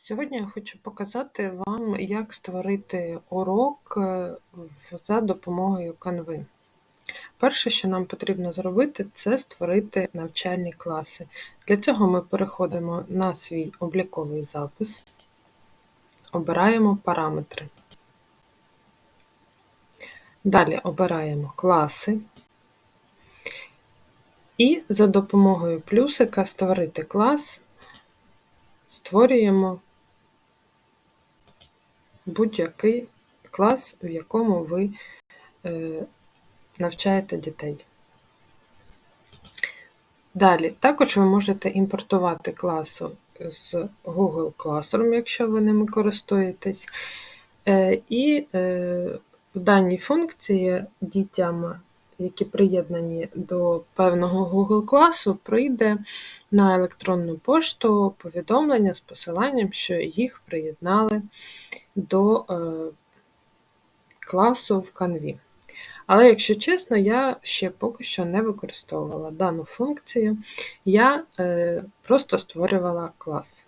Сьогодні я хочу показати вам, як створити урок е, за допомогою Canva. Перше, що нам потрібно зробити, це створити навчальні класи. Для цього ми переходимо на свій обліковий запис, обираємо параметри. Далі обираємо класи. І за допомогою плюсика створити клас, створюємо будь-який клас, в якому ви е, навчаєте дітей. Далі, також ви можете імпортувати класу з Google Classroom, якщо ви ними користуєтесь. Е, і е, в даній функції дітям, які приєднані до певного Google класу, прийде на електронну пошту повідомлення з посиланням, що їх приєднали до е, класу в Canvі. Але, якщо чесно, я ще поки що не використовувала дану функцію, я е, просто створювала клас.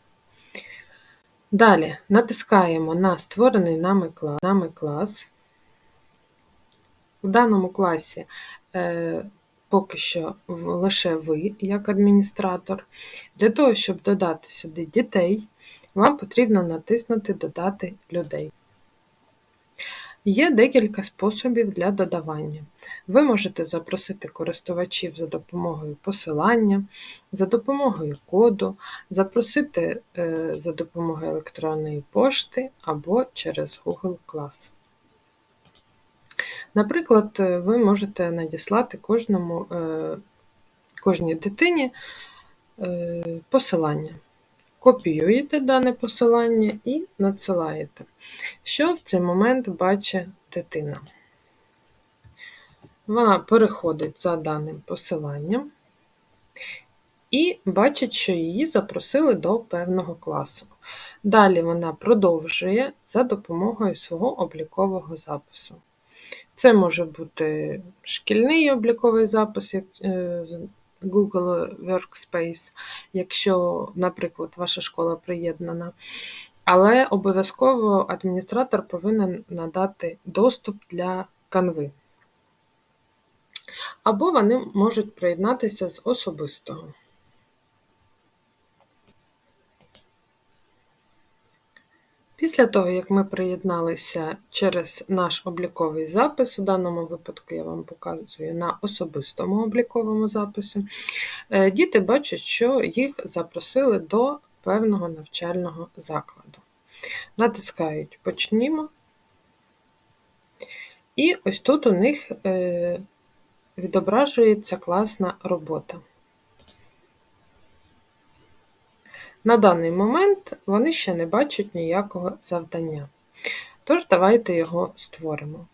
Далі натискаємо на створений нами клас. В даному класі е, поки що лише ви, як адміністратор. Для того, щоб додати сюди дітей, вам потрібно натиснути Додати людей. Є декілька способів для додавання. Ви можете запросити користувачів за допомогою посилання, за допомогою коду, запросити е, за допомогою електронної пошти або через Google Class. Наприклад, ви можете надіслати кожному, е, кожній дитині е, посилання. Копіюєте дане посилання і надсилаєте. Що в цей момент бачить дитина? Вона переходить за даним посиланням і бачить, що її запросили до певного класу. Далі вона продовжує за допомогою свого облікового запису. Це може бути шкільний обліковий запис, е, Google Workspace, якщо, наприклад, ваша школа приєднана. Але обов'язково адміністратор повинен надати доступ для канви. Або вони можуть приєднатися з особистого. Після того, як ми приєдналися через наш обліковий запис, у даному випадку я вам показую на особистому обліковому записі, е, діти бачать, що їх запросили до певного навчального закладу. Натискають Почнімо. І ось тут у них е, відображується класна робота. На даний момент вони ще не бачать ніякого завдання. Тож, давайте його створимо.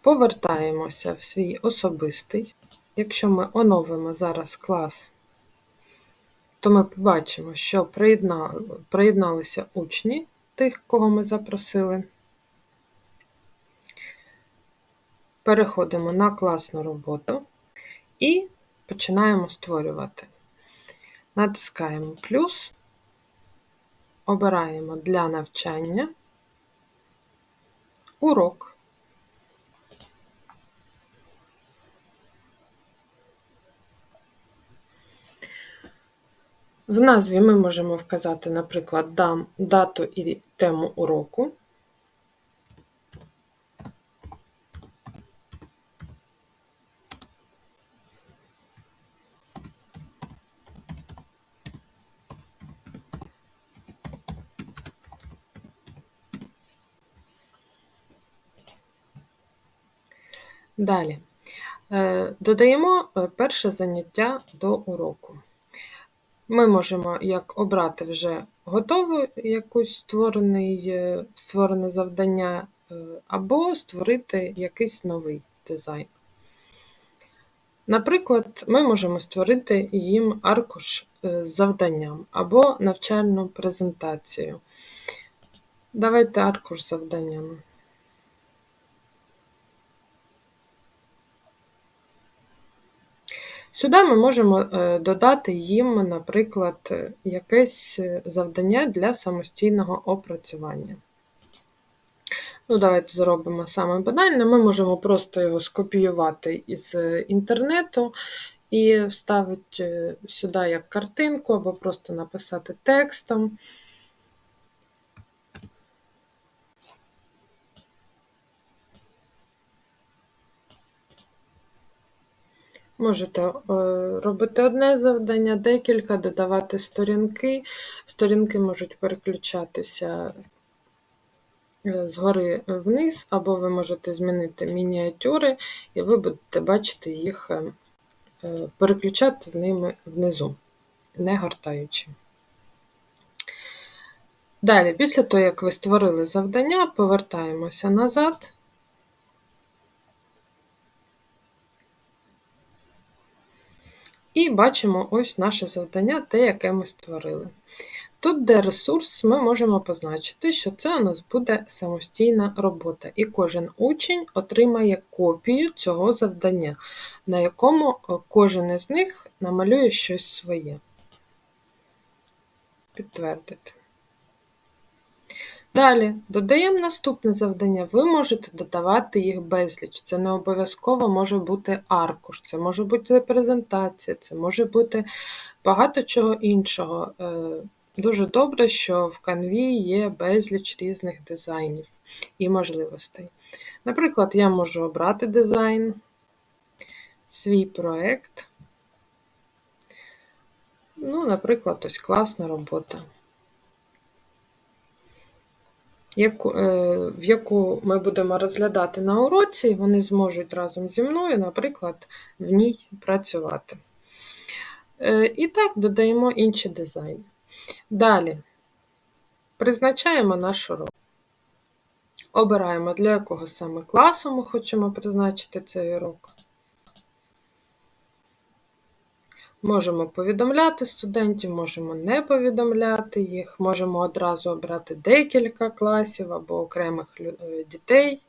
Повертаємося в свій особистий. Якщо ми оновимо зараз клас, то ми побачимо, що приєдналися учні тих, кого ми запросили. Переходимо на класну роботу і починаємо створювати. Натискаємо плюс, обираємо для навчання урок. В назві ми можемо вказати, наприклад, дату і тему уроку. Далі е, додаємо е, перше заняття до уроку. Ми можемо як обрати вже готове якусь створений, е, створене завдання, або створити якийсь новий дизайн. Наприклад, ми можемо створити їм аркуш з завданням або навчальну презентацію. Давайте аркуш з завданнями. Сюди ми можемо е, додати їм, наприклад, якесь завдання для самостійного опрацювання. Ну, Давайте зробимо саме банальне. Ми можемо просто його скопіювати із інтернету і вставити сюди як картинку, або просто написати текстом. Можете е, робити одне завдання, декілька, додавати сторінки. Сторінки можуть переключатися е, згори вниз, або ви можете змінити мініатюри, і ви будете бачити їх, е, переключати ними внизу, не гортаючи. Далі, після того, як ви створили завдання, повертаємося назад. І бачимо ось наше завдання, те, яке ми створили. Тут, де ресурс, ми можемо позначити, що це у нас буде самостійна робота, і кожен учень отримає копію цього завдання, на якому е, кожен із них намалює щось своє. Підтвердити. Далі додаємо наступне завдання. Ви можете додавати їх безліч. Це не обов'язково може бути аркуш, це може бути презентація, це може бути багато чого іншого. Е, дуже добре, що в канві є безліч різних дизайнів і можливостей. Наприклад, я можу обрати дизайн, свій проєкт. Ну, наприклад, ось класна робота яку, е, в яку ми будемо розглядати на уроці, і вони зможуть разом зі мною, наприклад, в ній працювати. Е, і так, додаємо інші дизайни. Далі призначаємо наш урок. Обираємо, для якого саме класу ми хочемо призначити цей урок. Можемо повідомляти студентів, можемо не повідомляти їх, можемо одразу обрати декілька класів або окремих е, дітей,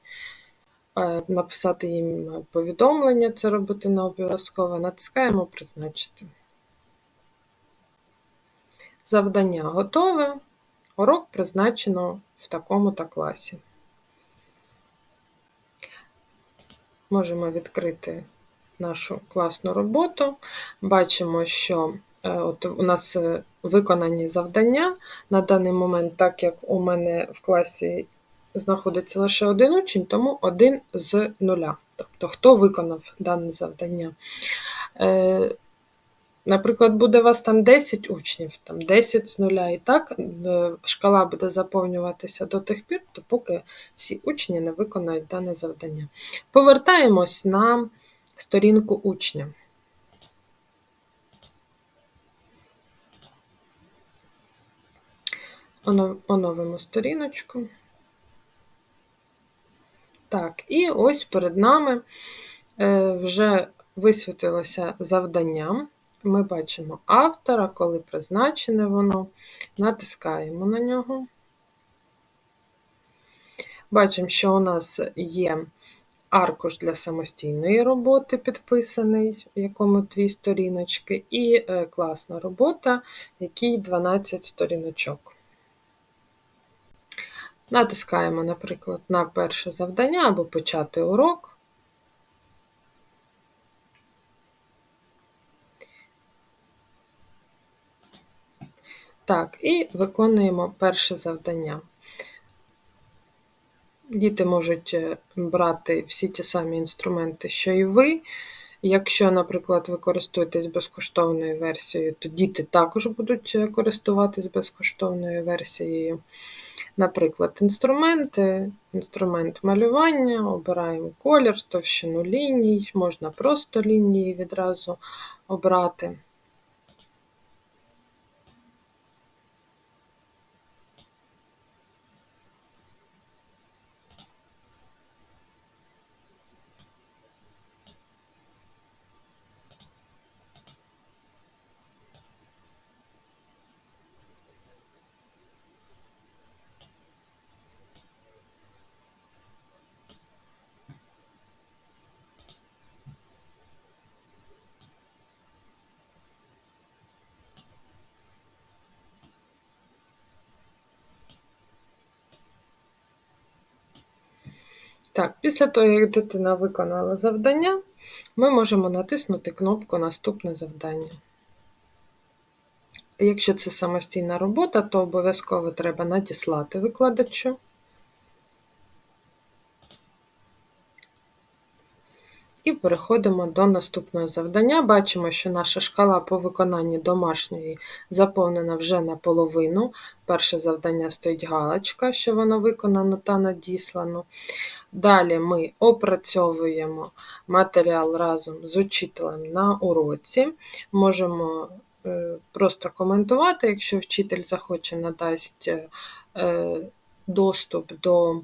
е, написати їм повідомлення, це робити не обов'язково, натискаємо Призначити. Завдання готове. Урок призначено в такому-то класі. Можемо відкрити нашу класну роботу. Бачимо, що е, от у нас е, виконані завдання на даний момент, так як у мене в класі знаходиться лише один учень, тому один з нуля. Тобто, хто виконав дане завдання. Е, наприклад, буде у вас там 10 учнів, там 10 з нуля, і так шкала буде заповнюватися до тих пір, поки всі учні не виконають дане завдання. Повертаємось на сторінку учня. Оновимо сторіночку. Так, і ось перед нами е, вже висвітилося завдання. Ми бачимо автора, коли призначене воно, натискаємо на нього. Бачимо, що у нас є аркуш для самостійної роботи, підписаний, в якому дві сторіночки, і е, класна робота, в якій 12 сторіночок. Натискаємо, наприклад, на перше завдання або почати урок. Так, і виконуємо перше завдання. Діти можуть е, брати всі ті самі інструменти, що і ви. Якщо, наприклад, ви користуєтесь безкоштовною версією, то діти також будуть е, користуватись безкоштовною версією. Наприклад, інструменти, інструмент малювання, обираємо колір, товщину ліній, можна просто лінії відразу обрати. Так, після того, як дитина виконала завдання, ми можемо натиснути кнопку Наступне завдання. Якщо це самостійна робота, то обов'язково треба надіслати викладачу. І переходимо до наступного завдання. Бачимо, що наша шкала по виконанні домашньої заповнена вже наполовину. Перше завдання стоїть галочка, що воно виконано та надіслано. Далі ми опрацьовуємо матеріал разом з учителем на уроці. Можемо е, просто коментувати, якщо вчитель захоче надасть е, доступ до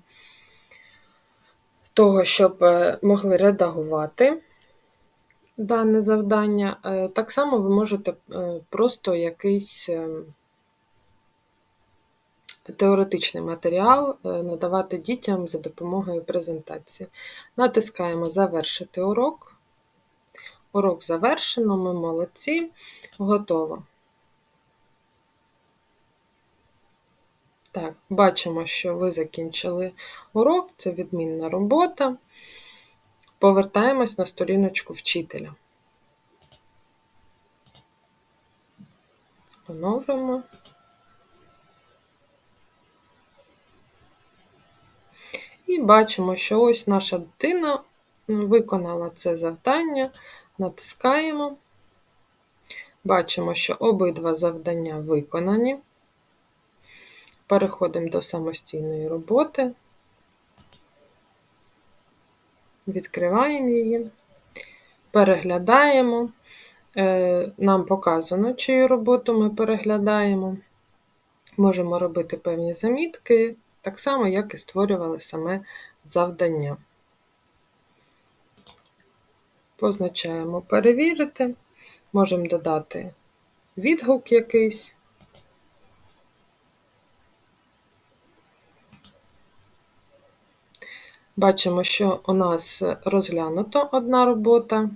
того, щоб е, могли редагувати дане завдання. Так само ви можете просто якийсь теоретичний матеріал надавати дітям за допомогою презентації. Натискаємо Завершити урок. Урок завершено, ми молодці, готово. Так, бачимо, що ви закінчили урок, це відмінна робота. Повертаємось на сторіночку вчителя. Оновимо. І бачимо, що ось наша дитина виконала це завдання, натискаємо. Бачимо, що обидва завдання виконані. Переходимо до самостійної роботи, відкриваємо її, переглядаємо. Е, нам показано, чию роботу ми переглядаємо. Можемо робити певні замітки, так само, як і створювали саме завдання. Позначаємо перевірити, можемо додати відгук якийсь. Бачимо, що у нас розглянуто одна робота.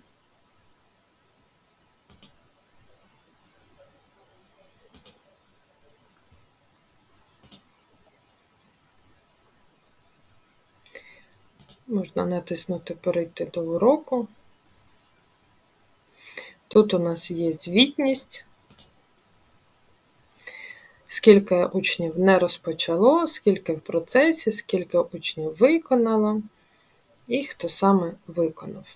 Можна натиснути Перейти до уроку. Тут у нас є звітність, скільки учнів не розпочало, скільки в процесі, скільки учнів виконало, і хто саме виконав.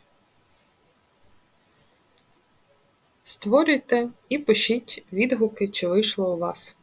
Створюйте і пишіть відгуки, чи вийшло у вас.